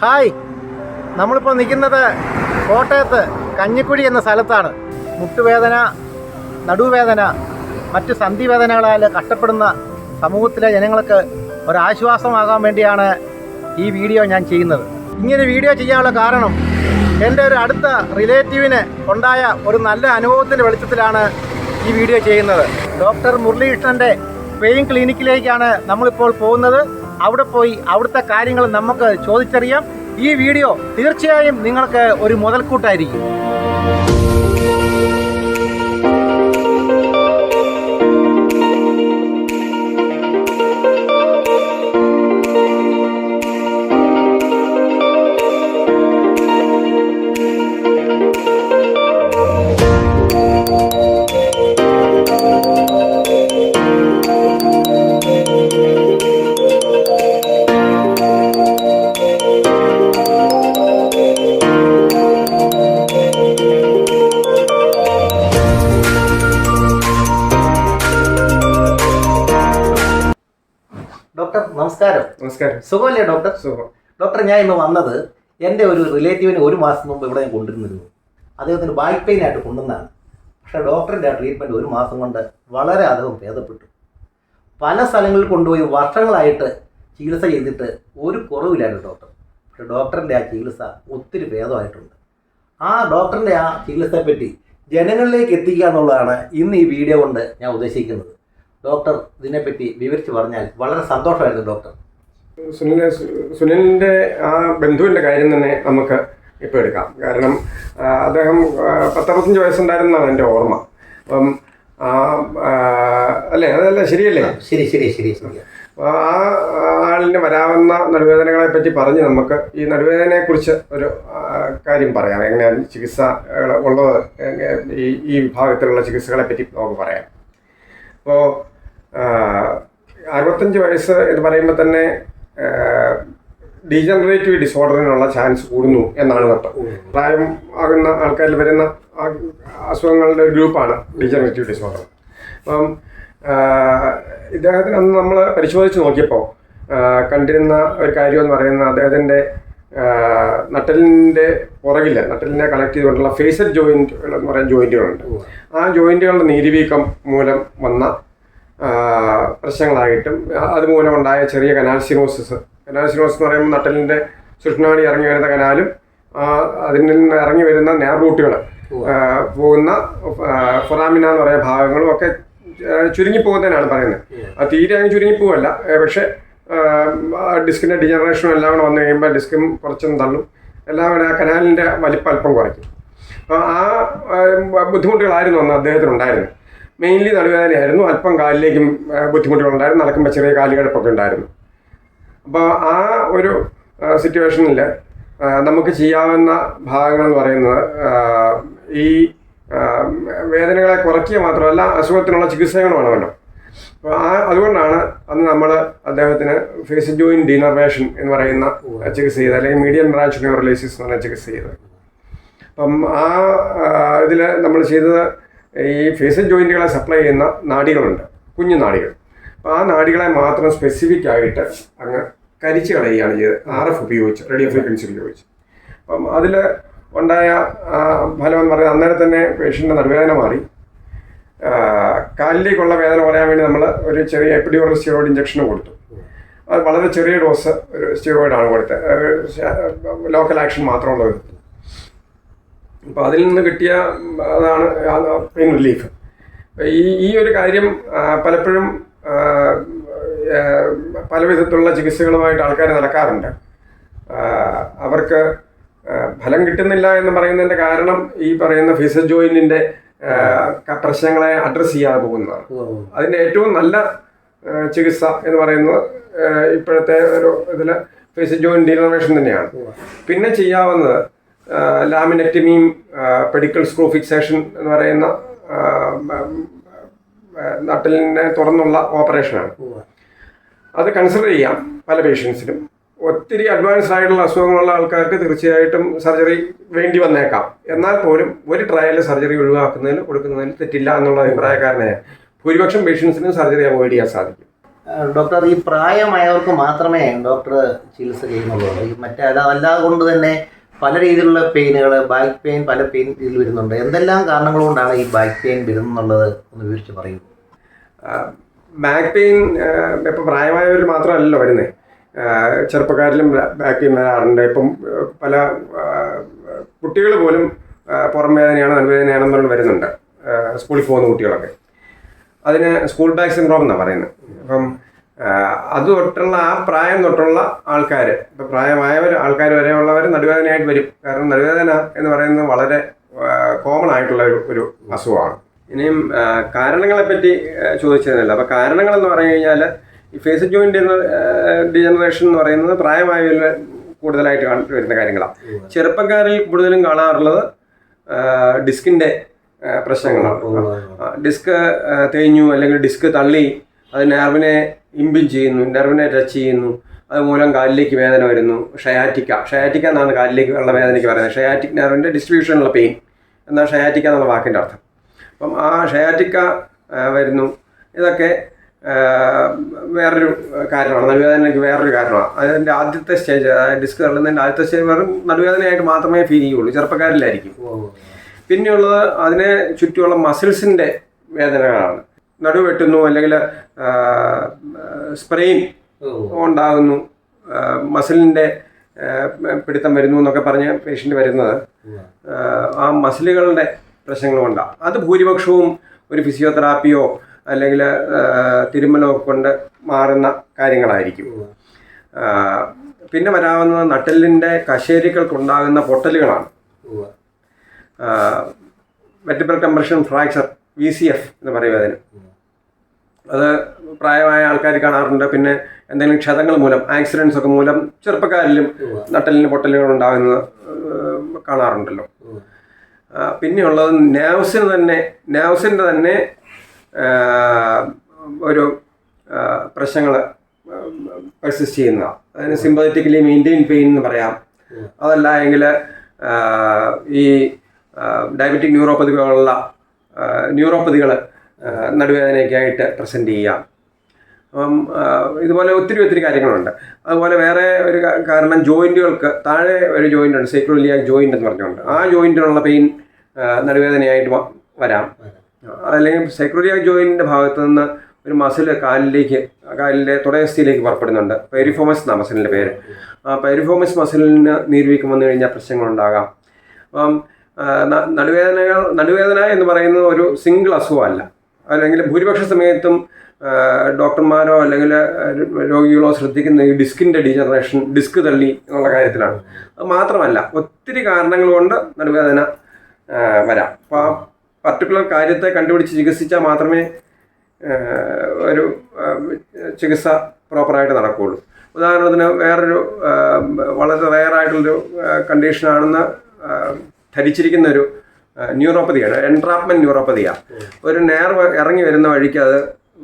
Hi. നമ്മളിപ്പോൾ നിൽക്കുന്നത് കോട്ടയത്ത് കഞ്ഞിക്കുഴി എന്ന സ്ഥലത്താണ്. മുട്ടുവേദന നടുവേദന മറ്റ് സന്ധിവേദനകളാൽ കഷ്ടപ്പെടുന്ന സമൂഹത്തിലെ ജനങ്ങൾക്ക് ഒരാശ്വാസമാകാൻ വേണ്ടിയാണ് ഈ വീഡിയോ ഞാൻ ചെയ്യുന്നത്. ഇങ്ങനെ വീഡിയോ ചെയ്യാനുള്ള കാരണം എന്റെ ഒരു അടുത്ത റിലേറ്റീവിന് ഉണ്ടായ ഒരു നല്ല അനുഭവത്തിന്റെ വെളിച്ചത്തിലാണ് ഈ വീഡിയോ ചെയ്യുന്നത്. ഡോക്ടർ മുരളീകൃഷ്ണന്റെ പെയിൻ ക്ലിനിക്കിലേക്കാണ് നമ്മളിപ്പോൾ പോകുന്നത്. അവിടെ പോയി അവിടുത്തെ കാര്യങ്ങൾ നമുക്ക് ചോദിച്ചറിയാം. ഈ വീഡിയോ തീർച്ചയായും നിങ്ങൾക്ക് ഒരു മുതൽക്കൂട്ടായിരിക്കും. നമസ്കാരം. സുഖമല്ലേ ഡോക്ടർ? സുഖം. ഡോക്ടർ ഞാൻ ഇന്ന് വന്നത് എന്റെ ഒരു റിലേറ്റീവിന് ഒരു മാസം മുമ്പ് ഇവിടെ ഞാൻ കൊണ്ടുവന്നിരുന്നു. അദ്ദേഹത്തിന് ബാക്ക് പെയിൻ ആയിട്ട് കൊണ്ടുവന്നാണ്. പക്ഷേ ഡോക്ടറിന്റെ ആ ട്രീറ്റ്മെന്റ് ഒരു മാസം കൊണ്ട് വളരെ അധികം ഭേദപ്പെട്ടു. പല സ്ഥലങ്ങളിൽ കൊണ്ടുപോയി വർഷങ്ങളായിട്ട് ചികിത്സ ചെയ്തിട്ട് ഒരു കുറവില്ലായിരുന്നു ഡോക്ടർ. പക്ഷേ ഡോക്ടറിന്റെ ആ ചികിത്സ ഒത്തിരി ഭേദമായിട്ടുണ്ട്. ആ ഡോക്ടറിന്റെ ആ ചികിത്സയെപ്പറ്റി ജനങ്ങളിലേക്ക് എത്തിക്കുക എന്നുള്ളതാണ് ഇന്ന് ഈ വീഡിയോ കൊണ്ട് ഞാൻ ഉദ്ദേശിക്കുന്നത്. ഡോക്ടർ ഇതിനെപ്പറ്റി വിവരിച്ച് പറഞ്ഞാൽ വളരെ സന്തോഷമായിരുന്നു ഡോക്ടർ. സുനിൽ സുനിലിന്റെ ആ ബന്ധുവിന്റെ കാര്യം തന്നെ നമുക്ക് ഇപ്പോൾ എടുക്കാം. കാരണം അദ്ദേഹം പത്തറുപത്തഞ്ച് വയസ്സുണ്ടായിരുന്നാണ് എന്റെ ഓർമ്മ. അപ്പം അല്ലേ? അതല്ല ശരിയല്ലേ? ശരി ശരി ശരി ശരി. ആ ആളിന് വരാവുന്ന നടുവേദനകളെ പറ്റി പറഞ്ഞ് നമുക്ക് ഈ നടുവേദനയെ കുറിച്ച് ഒരു കാര്യം പറയാം. എങ്ങനെയാണ് ചികിത്സ ഉള്ളത്? ഈ ഈ വിഭാഗത്തിലുള്ള ചികിത്സകളെ പറ്റി നമുക്ക് പറയാം. അപ്പോൾ അറുപത്തഞ്ച് വയസ്സ് എന്ന് പറയുമ്പോൾ തന്നെ ഡീജനറേറ്റീവ് ഡിസോർഡറിനുള്ള ചാൻസ് കൂടുന്നു എന്നാണ് അർത്ഥം പ്രായം ആകുന്ന ആൾക്കാരിൽ വരുന്ന അസുഖങ്ങളുടെ ഒരു ഗ്രൂപ്പാണ് ഡീജനറേറ്റീവ് ഡിസോർഡർ അപ്പം ഇദ്ദേഹത്തിന് അന്ന് നമ്മൾ പരിശോധിച്ച് നോക്കിയപ്പോൾ കണ്ടിരുന്ന ഒരു കാര്യം എന്ന് പറയുന്നത് അദ്ദേഹത്തിന്റെ നട്ടലിന്റെ പുറകിൽ നട്ടലിനെ കണക്ട് ചെയ്തുകൊണ്ടുള്ള ഫേസൽ ജോയിന്റുകൾ എന്ന് പറയുന്ന ജോയിന്റുകളുണ്ട് ആ ജോയിന്റുകളുടെ നീരിവീക്കം മൂലം വന്ന പ്രശ്നങ്ങളായിട്ടും അതുമൂലം ഉണ്ടായ ചെറിയ കനാൽ സിനോസിസ് കനാൽ സിനോസിസ് എന്ന് പറയുമ്പോൾ നട്ടലിന്റെ സുഷ്ണാടി ഇറങ്ങി വരുന്ന കനാലും അതിൽ നിന്ന് ഇറങ്ങി വരുന്ന നേർ റൂട്ടുകൾ പോകുന്ന ഫൊറാമിന എന്ന് പറയുന്ന ഭാഗങ്ങളും ഒക്കെ ചുരുങ്ങി ചുരുങ്ങിപ്പോകുന്നതിനാണ് പറയുന്നത്. അത് തീരെ അങ്ങ് ചുരുങ്ങിപ്പോവല്ല. പോവല്ല പക്ഷേ ഡിസ്കിന്റെ ഡിജനറേഷനും എല്ലാം കൂടെ വന്നു കഴിയുമ്പോൾ ഡിസ്കും കുറച്ചൊന്നും തള്ളും. എല്ലാം കൂടെ ആ കനാലിന്റെ വലിപ്പം അല്പം കുറയ്ക്കും. അപ്പോൾ ആ ആ, ബുദ്ധിമുട്ടുകളായിരുന്നു അന്ന് അദ്ദേഹത്തിനുണ്ടായിരുന്നത്. മെയിൻലി നടുവേദനയായിരുന്നു അല്പം കാലിലേക്കും ബുദ്ധിമുട്ടുകളുണ്ടായിരുന്നു. നടക്കുമ്പോൾ ചെറിയ കാലുകിടപ്പൊക്കെ ഉണ്ടായിരുന്നു. അപ്പോൾ ആ ഒരു സിറ്റുവേഷനിൽ നമുക്ക് ചെയ്യാവുന്ന ഭാഗങ്ങൾ എന്ന് പറയുന്നത് ഈ വേദനകളെ കുറയ്ക്കുക മാത്രമല്ല അസുഖത്തിനുള്ള ചികിത്സകൾ വേണമല്ലോ അപ്പോൾ ആ അതുകൊണ്ടാണ് അന്ന് നമ്മൾ അദ്ദേഹത്തിന് ഫേസ് ജോയിൻ ഡീനർവേഷൻ എന്ന് പറയുന്ന ചികിത്സ ചെയ്തത് അല്ലെങ്കിൽ മീഡിയം ബ്രാഞ്ച് ന്യൂറലൈസിസ് എന്ന് പറഞ്ഞ ചികിത്സ ചെയ്തത്. അപ്പം ആ ഇതിൽ നമ്മൾ ചെയ്തത് ഈ ഫേസൽ ജോയിന്റുകളെ സപ്ലൈ ചെയ്യുന്ന നാടികളുണ്ട് കുഞ്ഞു നാടികൾ. അപ്പോൾ ആ നാടികളെ മാത്രം സ്പെസിഫിക് ആയിട്ട് അങ്ങ് കരിച്ചു കളയുകയാണ് ചെയ്തത്. ആർ എഫ് ഉപയോഗിച്ച് റേഡിയോ ഫ്രീക്വൻസി ഉപയോഗിച്ച്. അപ്പം അതിൽ ഉണ്ടായ ഫലം എന്ന് പറയുന്നത് അന്നേരം തന്നെ പേഷ്യന്റെ നടുവേദന മാറി. കാലിലേക്കുള്ള വേദന കുറയാൻ വേണ്ടി നമ്മൾ ഒരു ചെറിയ എപ്പിഡ്യൂറൽ സ്റ്റിറോയിഡ് ഇഞ്ചക്ഷനും കൊടുത്തു. അത് വളരെ ചെറിയ ഡോസ് ഒരു സ്റ്റിറോയിഡാണ് കൊടുത്തത്. ലോക്കൽ ആക്ഷൻ മാത്രമുള്ള അപ്പോൾ അതിൽ നിന്ന് കിട്ടിയ അതാണ് പെയിൻ റിലീഫ് ഈ ഈ ഒരു കാര്യം പലപ്പോഴും പല വിധത്തിലുള്ള ചികിത്സകളുമായിട്ട് ആൾക്കാർ നടക്കാറുണ്ട്. അവർക്ക് ഫലം കിട്ടുന്നില്ല എന്ന് പറയുന്നതിന്റെ കാരണം ഈ പറയുന്ന ഫീസൽ ജോയിന്റിന്റെ പ്രശ്നങ്ങളെ അഡ്രസ്സ് ചെയ്യാതെ പോകുന്നതാണ്. അതിന്റെ ഏറ്റവും നല്ല ചികിത്സ എന്ന് പറയുന്നത് ഇപ്പോഴത്തെ ഒരു ഇതിൽ ഫേസ് ജോയിൻ ഡീനോവേഷൻ തന്നെയാണ്. പിന്നെ ചെയ്യാവുന്നത് ലാമിനെക്ടമിയും പെഡിക്കൽ സ്ക്രൂ ഫിക്സേഷൻ എന്ന് പറയുന്ന നട്ടലിനെ തുറന്നുള്ള ഓപ്പറേഷനാണ്. അത് കൺസിഡർ ചെയ്യാം പല പേഷ്യൻസിനും. ഒത്തിരി അഡ്വാൻസ്ഡ് ആയിട്ടുള്ള അസുഖങ്ങളുള്ള ആൾക്കാർക്ക് തീർച്ചയായിട്ടും സർജറി വേണ്ടി വന്നേക്കാം. എന്നാൽ പോലും ഒരു ട്രയലിൽ സർജറി ഒഴിവാക്കുന്നതിൽ കൊടുക്കുന്നതിൽ തെറ്റില്ല എന്നുള്ള അഭിപ്രായക്കാരനെ ഭൂരിപക്ഷം പേഷ്യൻസിനും സർജറി അവോയ്ഡ് ചെയ്യാൻ സാധിക്കും. ഡോക്ടർ ഈ പ്രായമായവർക്ക് മാത്രമേ ഡോക്ടർ ചികിത്സ ചെയ്യുന്നുള്ളൂ. മറ്റേ അതല്ലാതെ കൊണ്ട് തന്നെ പല രീതിയിലുള്ള പെയിനുകൾ ബാക്ക് പെയിൻ പല പെയിൻ ഇതിൽ വരുന്നുണ്ട്. എന്തെല്ലാം കാരണങ്ങൾ കൊണ്ടാണ് ഈ ബാക്ക് പെയിൻ വരുന്നുള്ളത് ഒന്ന് വിവരിച്ച് പറയൂ. ബാക്ക് പെയിൻ ഇപ്പം പ്രായമായവർ മാത്രമല്ലല്ലോ വരുന്നത് ചെറുപ്പക്കാരിലും ബാക്ക് പെയിൻ വരാറുണ്ട്. ഇപ്പം പല കുട്ടികൾ പോലും പുറം വേദനയാണ് നടുവേദനയാണെന്ന് പറഞ്ഞ് വരുന്നുണ്ട്. സ്കൂളിൽ പോകുന്ന കുട്ടികളൊക്കെ. അതിന് സ്കൂൾ ബാക്ക് സിൻഡ്രോം എന്നാണ് പറയുന്നത്. അപ്പം അത് തൊട്ടുള്ള ആ പ്രായം തൊട്ടുള്ള ആൾക്കാർ ഇപ്പം പ്രായമായവർ ആൾക്കാർ വരെയുള്ളവർ നടുവേദനയായിട്ട് വരും. കാരണം നടുവേദന എന്ന് പറയുന്നത് വളരെ കോമൺ ആയിട്ടുള്ള ഒരു ഒരു അസുഖമാണ്. ഇനിയും കാരണങ്ങളെ കാരണങ്ങളെപ്പറ്റി ആ, ചോദിച്ചതല്ല അപ്പോൾ കാരണങ്ങൾ എന്ന് പറഞ്ഞു കഴിഞ്ഞാൽ ഈ ഫേസ് ജോയിന്റ് ഡിജനറേഷൻ എന്ന് പറയുന്നത് പ്രായമായവരിൽ കൂടുതലായിട്ട് വരുന്ന കാര്യങ്ങളാണ് ചെറുപ്പക്കാരിൽ കൂടുതലും കാണാറുള്ളത് ഡിസ്കിന്റെ പ്രശ്നങ്ങളാണ്. ഡിസ്ക് തേഞ്ഞു അല്ലെങ്കിൽ ഡിസ്ക് തള്ളി അത് നെർവിനെ ഇമ്പിൻ ചെയ്യുന്നു നെർവിനെ ടച്ച് ചെയ്യുന്നു അതുമൂലം കാലിലേക്ക് വേദന വരുന്നു. ഷയാറ്റിക്ക. ഷയാറ്റിക്ക എന്നാണ് കാലിലേക്ക് ഉള്ള വേദനയ്ക്ക് പറയുന്നത്. ഷയാറ്റിക് നെർവിന്റെ ഡിസ്ട്രിബ്യൂഷനുള്ള പെയിൻ എന്നാണ് ഷയാറ്റിക്ക എന്നുള്ള വാക്കിന്റെ അർത്ഥം? അപ്പം ആ ഷയാറ്റിക്ക വരുന്നു. ഇതൊക്കെ വേറൊരു കാരണമാണ്. നടുവേദനയ്ക്ക് വേറൊരു കാരണമാണ്. അതിന്റെ ആദ്യത്തെ സ്റ്റേജ് ഡിസ്ക് തള്ളുന്നതിന്റെ ആദ്യത്തെ സ്റ്റേജ് വെറും നടുവേദനയായിട്ട് മാത്രമേ ഫീൽ ചെയ്യുള്ളൂ. ചെറുപ്പക്കാരിലായിരിക്കും. പിന്നെയുള്ളത് അതിനെ ചുറ്റുമുള്ള മസിൽസിന്റെ വേദനകളാണ്. നടു വെട്ടുന്നു അല്ലെങ്കിൽ സ്പ്രെയിൻ ഉണ്ടാകുന്നു മസിലിന്റെ പിടുത്തം വരുന്നു എന്നൊക്കെ പറഞ്ഞ് പേഷ്യന്റ് വരുന്നത്. ആ, മസിലുകളുടെ പ്രശ്നങ്ങൾ കൊണ്ടാണ് അത് ഭൂരിപക്ഷവും ഒരു ഫിസിയോതെറാപ്പിയോ അല്ലെങ്കിൽ തിരുമലോ കൊണ്ട് മാറുന്ന കാര്യങ്ങളായിരിക്കും. പിന്നെ വരാവുന്നത് നട്ടലിന്റെ കശേരികൾക്കുണ്ടാകുന്ന പൊട്ടലുകളാണ്. Vertebral compression fracture V C F എന്ന് പറയും അതിന്. അത് പ്രായമായ ആൾക്കാർ കാണാറുണ്ട്. പിന്നെ എന്തെങ്കിലും ക്ഷതങ്ങൾ മൂലം ആക്സിഡൻസ് ഒക്കെ മൂലം ചെറുപ്പക്കാരിലും നട്ടലിന് പൊട്ടലുകൾ ഉണ്ടാകുന്നത് കാണാറുണ്ടല്ലോ. പിന്നെ പിന്നെയുള്ളത് നാവ്സിന് തന്നെ നാവ്സിന്റെ തന്നെ ഒരു പ്രശ്നങ്ങൾ പെർസിസ്റ്റ് ചെയ്യുന്ന അതിന് സിമ്പതറ്റിക്കലി മെയിന്റെയിൻ പെയിൻ എന്ന് പറയാം. അതല്ല എങ്കിൽ ഈ ഡയബറ്റിക് ന്യൂറോപ്പതി പോലുള്ള ന്യൂറോപ്പതികൾ നടുവേദനയൊക്കെ ആയിട്ട് പ്രസന്റ് ചെയ്യാം അപ്പം ഇതുപോലെ ഒത്തിരി ഒത്തിരി കാര്യങ്ങളുണ്ട്. അതുപോലെ വേറെ ഒരു കാരണം ജോയിന്റുകൾക്ക് താഴെ ഒരു ജോയിന്റ് ഉണ്ട് സൈക്രോലിയാക് ജോയിന്റ് എന്ന് പറഞ്ഞുകൊണ്ട്. ആ ജോയിന്റിനുള്ള പെയിൻ നടുവേദനയായിട്ട് വരാം. അല്ലെങ്കിൽ സൈക്രോലിയാക് ജോയിന്റിന്റെ ഭാഗത്തു നിന്ന് ഒരു മസിൽ കാലിലേക്ക് കാലിലെ തുടയസ്ഥിയിലേക്ക് പുറപ്പെടുന്നുണ്ട്. പെരിഫോമസ് എന്നാണ് മസിലിന്റെ പേര്. ആ പെരിഫോമസ് മസിലിന് നീർവീക്കം വന്നു കഴിഞ്ഞാൽ പ്രശ്നങ്ങളുണ്ടാകാം. അപ്പം നടുവേദനകൾ നടുവേദന എന്ന് പറയുന്നത് ഒരു സിംഗിൾ അസുഖമല്ല അല്ലെങ്കിൽ ഭൂരിപക്ഷ സമയത്തും ഡോക്ടർമാരോ അല്ലെങ്കിൽ രോഗികളോ ശ്രദ്ധിക്കുന്ന ഈ ഡിസ്കിന്റെ ഡീജനറേഷൻ ഡിസ്ക് തള്ളി എന്നുള്ള കാര്യത്തിലാണ്. അത് മാത്രമല്ല ഒത്തിരി കാരണങ്ങൾ കൊണ്ട് നടുവേദന വരാം. അപ്പോൾ ആ പർട്ടിക്കുലർ കാര്യത്തെ കണ്ടുപിടിച്ച് ചികിത്സിച്ചാൽ മാത്രമേ ഒരു ചികിത്സ പ്രോപ്പറായിട്ട് നടക്കുകയുള്ളൂ. ഉദാഹരണത്തിന് വേറൊരു വളരെ റയറായിട്ടുള്ളൊരു കണ്ടീഷനാണെന്ന് ധരിച്ചിരിക്കുന്ന ഒരു ന്യൂറോപ്പതിയാണ് എൻട്രാപ്മെന്റ് ന്യൂറോപ്പതിയാണ് ഒരു നേർവ് ഇറങ്ങി വരുന്ന വഴിക്ക് അത്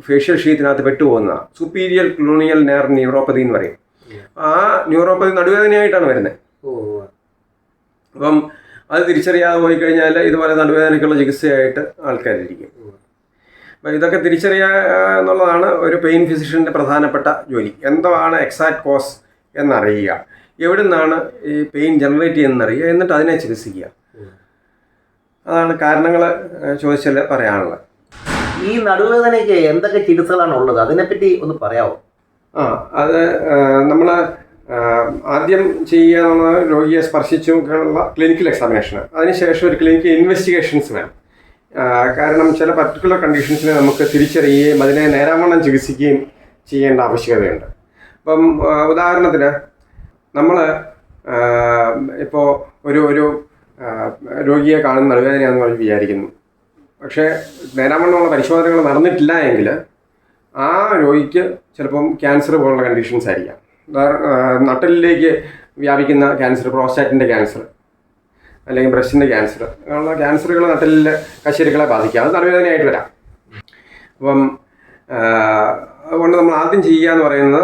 ഫേഷ്യൽ ഷീറ്റിനകത്ത് പെട്ടുപോകുന്നതാണ് സുപ്പീരിയർ ക്ലൂണിയൽ നേർ ന്യൂറോപ്പതി എന്ന് പറയും. ആ ന്യൂറോപ്പതി നടുവേദനയായിട്ടാണ് വരുന്നത്. അപ്പം അത് തിരിച്ചറിയാതെ പോയി കഴിഞ്ഞാൽ ഇതുപോലെ നടുവേദനയ്ക്കുള്ള ചികിത്സയായിട്ട് ആൾക്കാരിരിക്കും. അപ്പം ഇതൊക്കെ തിരിച്ചറിയുക എന്നുള്ളതാണ് ഒരു പെയിൻ ഫിസിഷ്യന്റെ പ്രധാനപ്പെട്ട ജോലി. എന്താണ് എക്സാക്ട് കോസ് എന്നറിയുക. എവിടെ നിന്നാണ് ഈ പെയിൻ ജനറേറ്റ് ചെയ്യുന്നതെന്നറിയുക. എന്നിട്ട് അതിനെ ചികിത്സിക്കുക. അതാണ് കാരണങ്ങൾ ചോദിച്ചാൽ പറയാനുള്ളത്. ഈ നടുവേദനയ്ക്ക് എന്തൊക്കെ ചികിത്സകളാണ് ഉള്ളത്? അതിനെപ്പറ്റി ഒന്ന് പറയാമോ ആ അത് നമ്മൾ ആദ്യം ചെയ്യുക എന്നുള്ളത് രോഗിയെ സ്പർശിച്ചുള്ള ക്ലിനിക്കൽ എക്സാമിനേഷൻ അതിനുശേഷം ഒരു ക്ലിനിക്കൽ ഇൻവെസ്റ്റിഗേഷൻസ് വേണം. കാരണം ചില പർട്ടിക്കുലർ കണ്ടീഷൻസിനെ നമുക്ക് തിരിച്ചറിയുകയും അതിനെ നേരാവണ്ണം ചികിത്സിക്കുകയും ചെയ്യേണ്ട ആവശ്യകതയുണ്ട്. അപ്പം ഉദാഹരണത്തിന് നമ്മൾ ഇപ്പോൾ ഒരു ഒരു രോഗിയെ കാണുന്ന നടുവേദനയാണെന്ന് പറഞ്ഞ് വിചാരിക്കുന്നു. പക്ഷേ നേരാമണ്ണമുള്ള പരിശോധനകൾ നടന്നിട്ടില്ല എങ്കിൽ ആ രോഗിക്ക് ചിലപ്പം ക്യാൻസർ പോലുള്ള കണ്ടീഷൻസ് ആയിരിക്കാം. നട്ടലിലേക്ക് വ്യാപിക്കുന്ന ക്യാൻസർ പ്രോസ്റ്റാറ്റിന്റെ ക്യാൻസർ അല്ലെങ്കിൽ ബ്രസ്റ്റിന്റെ ക്യാൻസർ അങ്ങനെയുള്ള ക്യാൻസറുകൾ നട്ടലിലെ കശേരുക്കളെ ബാധിക്കാം. അത് തലവേദനയായിട്ട് വരാം. അപ്പം അതുകൊണ്ട് നമ്മൾ ആദ്യം ചെയ്യുക എന്ന് പറയുന്നത്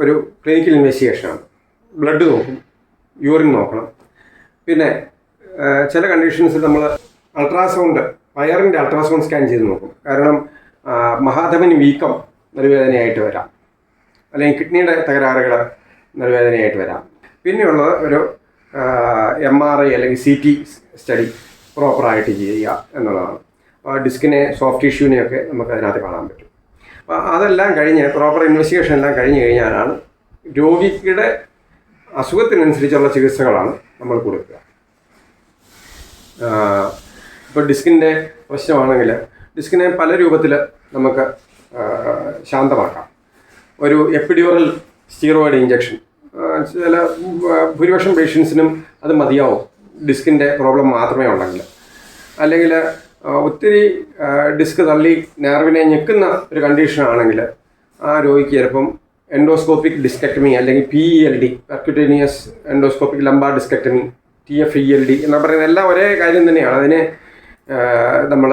ഒരു ക്ലിനിക്കൽ ഇൻവെസ്റ്റിഗേഷനാണ് ബ്ലഡ് നോക്കും യൂറിൻ നോക്കണം. പിന്നെ ചില കണ്ടീഷൻസിൽ നമ്മൾ അൾട്രാസൗണ്ട് വയറിന്റെ അൾട്രാസൗണ്ട് സ്കാൻ ചെയ്ത് നോക്കും. കാരണം ആ, മഹാധമനി വീക്കം നടുവേദനയായിട്ട് വരാം. അല്ലെങ്കിൽ കിഡ്നിയുടെ തകരാറുകൾ നടുവേദനയായിട്ട് വരാം. പിന്നെയുള്ളത് ഒരു എം ആർ ഐ അല്ലെങ്കിൽ സി ടി സ്റ്റഡി പ്രോപ്പറായിട്ട് ചെയ്യുക എന്നുള്ളതാണ്. അപ്പോൾ ഡിസ്കിനെ സോഫ്റ്റ് ടിഷ്യൂവിനെയൊക്കെ നമുക്ക് അതിനകത്ത് കാണാൻ പറ്റും. അപ്പോൾ അതെല്ലാം കഴിഞ്ഞ് പ്രോപ്പർ ഇൻവെസ്റ്റിഗേഷൻ എല്ലാം കഴിഞ്ഞ് കഴിഞ്ഞാലാണ് രോഗിയുടെ അസുഖത്തിനനുസരിച്ചുള്ള ചികിത്സകളാണ് നമ്മൾ കൊടുക്കുക. ഇപ്പോൾ ഡിസ്കിന്റെ പ്രശ്നമാണെങ്കിൽ ഡിസ്കിനെ പല രൂപത്തിൽ നമുക്ക് ശാന്തമാക്കാം. ഒരു എപ്പിഡ്യൂറൽ സ്റ്റീറോയിഡ് ഇഞ്ചക്ഷൻ ചില ഭൂരിപക്ഷം പേഷ്യൻസിനും അത് മതിയാവും. ഡിസ്കിന്റെ പ്രോബ്ലം മാത്രമേ ഉണ്ടെങ്കിൽ അല്ലെങ്കിൽ ഒത്തിരി ഡിസ്ക് തള്ളി നെർവിനെ ഞെക്കുന്ന ഒരു കണ്ടീഷൻ ആണെങ്കിൽ ആ രോഗിക്ക് ചിലപ്പം എൻഡോസ്കോപ്പിക് ഡിസ്കക്ടമി അല്ലെങ്കിൽ P E L D percutaneous endoscopic lumbar discectomy T F E L D എന്ന് പറയുന്ന എല്ലാം ഒരേ കാര്യം തന്നെയാണ്. അതിനെ നമ്മൾ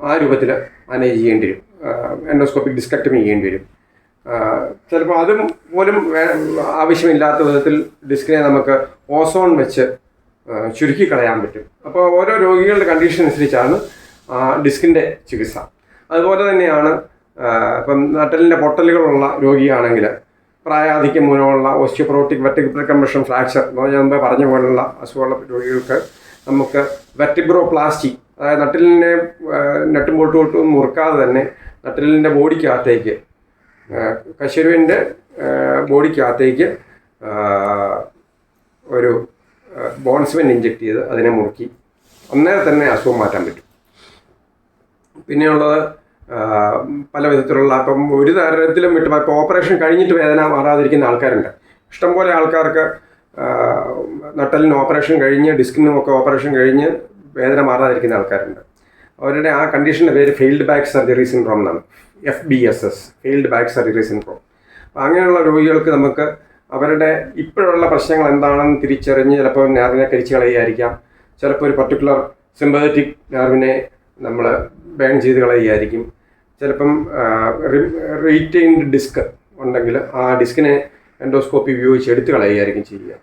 ആ രൂപത്തിൽ മാനേജ് ചെയ്യേണ്ടി വരും. എൻഡോസ്കോപ്പിക് ഡിസ്കക്ടമി ചെയ്യേണ്ടി വരും. ചിലപ്പോൾ അതും പോലും ആവശ്യമില്ലാത്ത വിധത്തിൽ ഡിസ്കിനെ നമുക്ക് ഓസോൺ വെച്ച് ചുരുക്കി കളയാൻ പറ്റും. അപ്പോൾ ഓരോ രോഗികളുടെ കണ്ടീഷൻ അനുസരിച്ചാണ് ഡിസ്കിന്റെ ചികിത്സ. അതുപോലെ തന്നെയാണ് ഇപ്പം നട്ടലിന്റെ പൊട്ടലുകളുള്ള രോഗിയാണെങ്കിൽ പ്രായാധിക്യം മൂലമുള്ള ഓസ്റ്റിയോപ്രോട്ടിക് വെർട്ടിബ്രൽ കമ്പഷൻ ഫ്രാക്ചർ എന്ന് പറഞ്ഞാൽ മുമ്പേ പറഞ്ഞ പോലുള്ള അസുഖമുള്ള രോഗികൾക്ക് നമുക്ക് വെർട്ടിബ്രോപ്ലാസ്റ്റി അതായത് നട്ടിലിനെ നെട്ടും പൊട്ടും മുറുക്കാതെ തന്നെ നട്ടിലിന്റെ ബോഡിക്കകത്തേക്ക് കശുരുവിന്റെ ബോഡിക്കകത്തേക്ക് ഒരു ബോൺസ്മെൻ ഇഞ്ചെക്ട് ചെയ്ത് അതിനെ മുറുക്കി അന്നേരം തന്നെ അസുഖം മാറ്റാൻ പറ്റും. പിന്നെയുള്ളത് പല വിധത്തിലുള്ള അപ്പം ഒരു തരത്തിലും വിട്ട് ഇപ്പോൾ ഓപ്പറേഷൻ കഴിഞ്ഞിട്ട് വേദന മാറാതിരിക്കുന്ന ആൾക്കാരുണ്ട്. ഇഷ്ടംപോലെ ആൾക്കാർക്ക് നട്ടലിന് ഓപ്പറേഷൻ കഴിഞ്ഞ് ഡിസ്കിനും ഒക്കെ ഓപ്പറേഷൻ കഴിഞ്ഞ് വേദന മാറാതിരിക്കുന്ന ആൾക്കാരുണ്ട്. അവരുടെ ആ കണ്ടീഷന്റെ പേര് ഫെയിൽഡ് ബാക്ക് സർജറി സിൻഡ്രോം എന്നാണ്. F B S S failed back surgery syndrome. അപ്പം അങ്ങനെയുള്ള രോഗികൾക്ക് നമുക്ക് അവരുടെ ഇപ്പോഴുള്ള പ്രശ്നങ്ങൾ എന്താണെന്ന് തിരിച്ചറിഞ്ഞ് ചിലപ്പോൾ നെർവിനെ കരിച്ചു കളയുകയായിരിക്കാം. ചിലപ്പോൾ ഒരു പർട്ടിക്കുലർ സിമ്പതറ്റിക് നെർവിനെ നമ്മൾ ബേൺ ചെയ്ത് കളയുകയായിരിക്കും. ചിലപ്പം റീറ്റെയിൻഡ് ഡിസ്ക് ഉണ്ടെങ്കിൽ ആ ഡിസ്കിനെ എൻഡോസ്കോപ്പി ഉപയോഗിച്ച് എടുത്ത് കളയുകയായിരിക്കും ചെയ്യുക.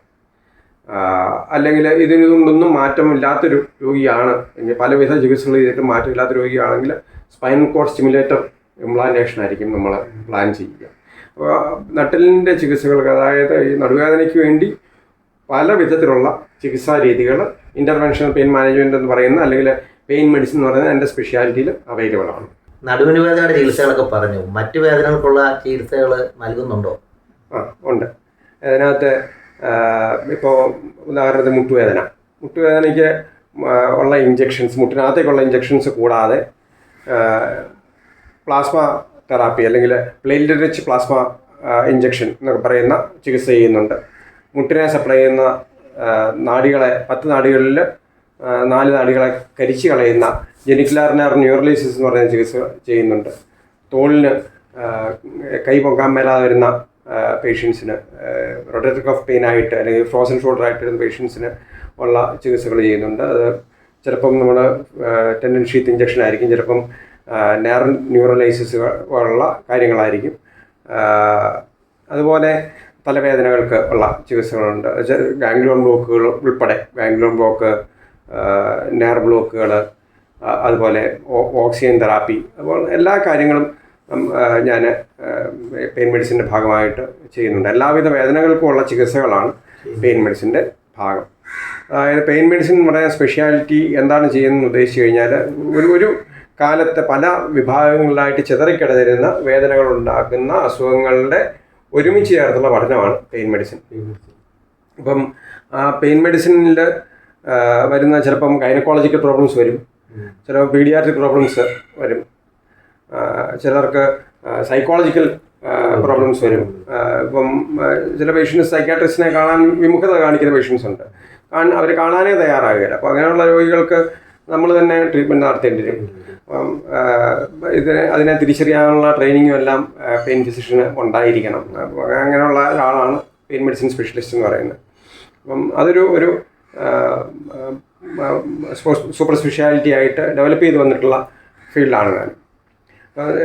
അല്ലെങ്കിൽ ഇതിനൊന്നും മാറ്റമില്ലാത്തൊരു രോഗിയാണ്. എങ്കിൽ പലവിധ ചികിത്സകൾ ചെയ്തിട്ട് മാറ്റമില്ലാത്ത രോഗിയാണെങ്കിൽ സ്പൈനൽ കോഡ് സ്റ്റിമുലേറ്റർ ഇംപ്ലാന്റേഷൻ ആയിരിക്കും നമ്മൾ പ്ലാൻ ചെയ്യുക. അപ്പോൾ നട്ടലിന്റെ ചികിത്സകൾക്ക് അതായത് ഈ നടുവേദനയ്ക്ക് വേണ്ടി പല വിധത്തിലുള്ള ചികിത്സാ രീതികൾ ഇന്റർവെൻഷണൽ പെയിൻ മാനേജ്മെന്റ് എന്ന് പറയുന്ന അല്ലെങ്കിൽ പെയിൻ മെഡിസിൻ എന്ന് പറയുന്നത് എന്റെ സ്പെഷ്യാലിറ്റിയിൽ അവൈലബിൾ ആണ്. നടുവിന് വേദനയുടെ ചികിത്സകളൊക്കെ പറഞ്ഞു. മറ്റ് വേദനകൾക്കുള്ള ചികിത്സകൾ നൽകുന്നുണ്ടോ? ആ ഉണ്ട്. അതിനകത്ത് ഇപ്പോൾ ഉദാഹരണത്തിന് മുട്ടുവേദന. മുട്ടുവേദനയ്ക്ക് ഉള്ള ഇഞ്ചെക്ഷൻസ് മുട്ടിനകത്തേക്കുള്ള ഇഞ്ചെക്ഷൻസ് കൂടാതെ പ്ലാസ്മ തെറാപ്പി അല്ലെങ്കിൽ പ്ലേറ്റ് റിച്ച് പ്ലാസ്മ ഇഞ്ചെക്ഷൻ എന്നൊക്കെ പറയുന്ന ചികിത്സ ചെയ്യുന്നുണ്ട്. മുട്ടിനെ സപ്ലൈ ചെയ്യുന്ന നാടികളെ പത്ത് നാഡികളിൽ ആ, നാല് നാഡികളെ കരിച്ചു കളയുന്ന ജെനിക്കുലാറിനാർ ന്യൂറലൈസിസ് എന്ന് പറയുന്ന ചികിത്സ ചെയ്യുന്നുണ്ട്. തോളിന് കൈ പൊക്കാൻ മേലാതെ വരുന്ന പേഷ്യൻസിന് റൊട്ടേറ്റർ കഫ് പെയിൻ ആയിട്ട് അല്ലെങ്കിൽ ഫ്രോസൺ ഷോൾഡർ ആയിട്ട് വരുന്ന പേഷ്യൻസിന് ഉള്ള ചികിത്സകൾ ചെയ്യുന്നുണ്ട്. അത് ചിലപ്പം നമ്മൾ ടെൻഡൻ ഷീത്ത് ഇഞ്ചക്ഷൻ ആയിരിക്കും. ചിലപ്പം നേർ ന്യൂറലൈസിസ് ഉള്ള കാര്യങ്ങളായിരിക്കും. അതുപോലെ തലവേദനകൾക്ക് ഉള്ള ചികിത്സകളുണ്ട്. ഗാംഗ്ലോൺ ബ്ലോക്കുകൾ ഉൾപ്പെടെ. ഗാംഗ്ലോൺ ബ്ലോക്ക് നെയർ ബ്ലോക്കുകൾ അതുപോലെ ഓക്സിജൻ തെറാപ്പി അതുപോലെ എല്ലാ കാര്യങ്ങളും ഞാൻ പെയിൻ മെഡിസിന്റെ ഭാഗമായിട്ട് ചെയ്യുന്നുണ്ട്. എല്ലാവിധ വേദനകൾക്കുമുള്ള ചികിത്സകളാണ് പെയിൻ മെഡിസിന്റെ ഭാഗം. അതായത് പെയിൻ മെഡിസിൻ എന്ന് പറയുന്ന സ്പെഷ്യാലിറ്റി എന്താണ് ചെയ്യുന്നതെന്ന് ഉദ്ദേശിച്ചു കഴിഞ്ഞാൽ ഒരു ഒരു കാലത്ത് പല വിഭാഗങ്ങളിലായിട്ട് ചിതറിക്കിടന്നിരുന്ന വേദനകൾ ഉണ്ടാക്കുന്ന അസുഖങ്ങളുടെ ഒരുമിച്ച് ചേർത്തുള്ള പഠനമാണ് പെയിൻ മെഡിസിൻ. അപ്പം ആ പെയിൻ മെഡിസിനിൽ വരുന്ന ചിലപ്പം ഗൈനക്കോളജിക്കൽ പ്രോബ്ലംസ് വരും. ചിലപ്പോൾ പീഡിയാട്രിക് പ്രോബ്ലംസ് വരും. ചിലർക്ക് സൈക്കോളജിക്കൽ പ്രോബ്ലംസ് വരും. ഇപ്പം ചില പേഷ്യൻസ് സൈക്കാട്രിസ്റ്റിനെ കാണാൻ വിമുഖത കാണിക്കുന്ന പേഷ്യൻസ് ഉണ്ട്. അവർ കാണാനേ തയ്യാറാകുകയില്ല. അപ്പോൾ അങ്ങനെയുള്ള രോഗികൾക്ക് നമ്മൾ തന്നെ ട്രീറ്റ്മെന്റ് നടത്തേണ്ടി വരും അപ്പം ഇതിനെ അതിനെ തിരിച്ചറിയാനുള്ള ട്രെയിനിങ്ങും എല്ലാം പെയിൻ ഫിസിഷ്യന് ഉണ്ടായിരിക്കണം. അപ്പോൾ അങ്ങനെയുള്ള ഒരാളാണ് പെയിൻ മെഡിസിൻ സ്പെഷ്യലിസ്റ്റ് എന്ന് പറയുന്നത്. അപ്പം അതൊരു ഒരു സൂപ്പർ സ്പെഷ്യാലിറ്റി ആയിട്ട് ഡെവലപ്പ് ചെയ്ത് വന്നിട്ടുള്ള ഫീൽഡാണ് ഞാൻ.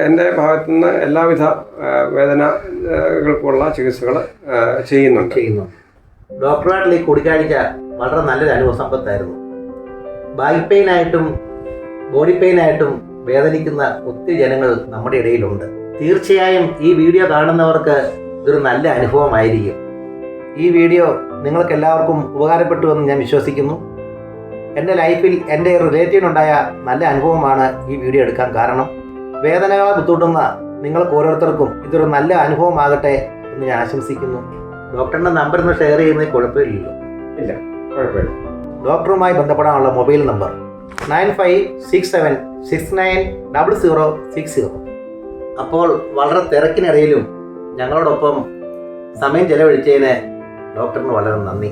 എന്റെ ഭാഗത്തു നിന്ന് എല്ലാവിധ വേദനകൾക്കുള്ള ചികിത്സകൾ ചെയ്യുന്നുണ്ട്. ചെയ്യുന്നു ഡോക്ടറായിട്ടുള്ള ഈ കൂടിക്കാഴ്ച വളരെ നല്ലൊരു അനുഭവ സമ്പത്തായിരുന്നു ബാക്ക് പെയിൻ ആയിട്ടും ബോഡി പെയിൻ ആയിട്ടും വേദനിക്കുന്ന ഒത്തിരി ജനങ്ങൾ നമ്മുടെ ഇടയിലുണ്ട്. തീർച്ചയായും ഈ വീഡിയോ കാണുന്നവർക്ക് ഇതൊരു നല്ല അനുഭവമായിരിക്കും. ഈ വീഡിയോ നിങ്ങൾക്ക് എല്ലാവർക്കും ഉപകാരപ്പെട്ടു എന്ന് ഞാൻ വിശ്വസിക്കുന്നു. എന്റെ ലൈഫിൽ എന്റെ റിലേറ്റീവിനുണ്ടായ നല്ല അനുഭവമാണ് ഈ വീഡിയോ എടുക്കാൻ കാരണം. വേദനകളെ ബുദ്ധിമുട്ടുന്ന നിങ്ങൾക്ക് ഓരോരുത്തർക്കും ഇതൊരു നല്ല അനുഭവമാകട്ടെ എന്ന് ഞാൻ ആശംസിക്കുന്നു. ഡോക്ടറിന്റെ നമ്പർ ഒന്ന് ഷെയർ ചെയ്യുന്നതിൽ കുഴപ്പമില്ലല്ലോ. ഇല്ല കുഴപ്പമില്ല. ഡോക്ടറുമായി ബന്ധപ്പെടാനുള്ള mobile number nine five six seven six nine double zero six zero. അപ്പോൾ വളരെ തിരക്കിനിടയിലും ഞങ്ങളോടൊപ്പം സമയം ചെലവഴിച്ചതിന് ഡോക്ടറിന് വളരെ നന്ദി.